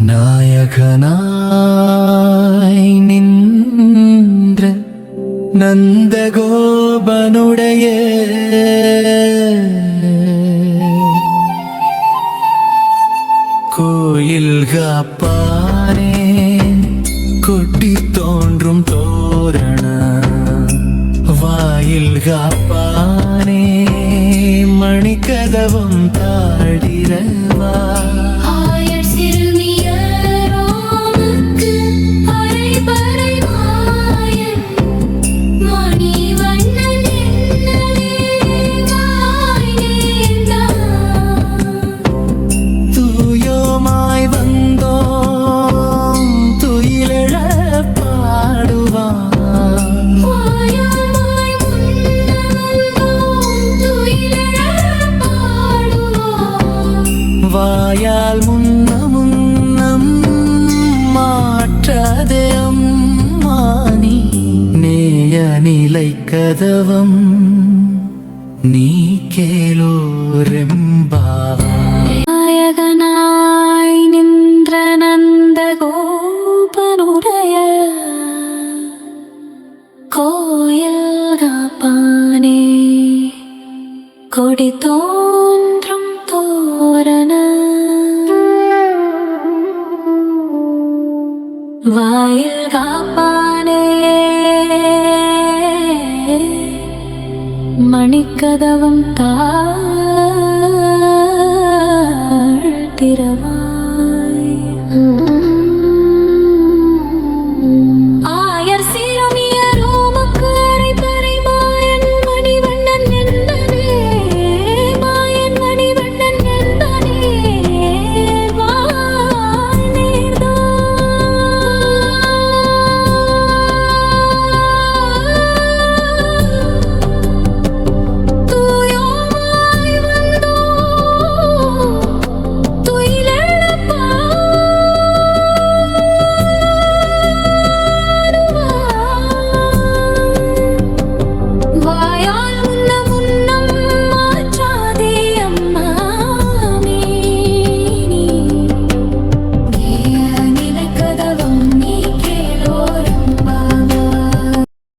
நாயகனாய் நின்ற நந்தகோபனுடைய கோயில் காப்பானே கொட்டி தோன்றும் தோரண. வாயில் காப்பானே மணிக்கதவும் தாழிரவா. வாயால் முன்ன முன்னம் மாற்றாதே அம்மானி நேய நிலை கதவம் நீ கேளோரெம்பா நாயகனாய் நின்ற நந்த கோபனுடைய கோயில் காப்பானே. கொடி தோன்றும் வாயில் காப்பானே. மணிக்கதவும் தாழ்த்திரவா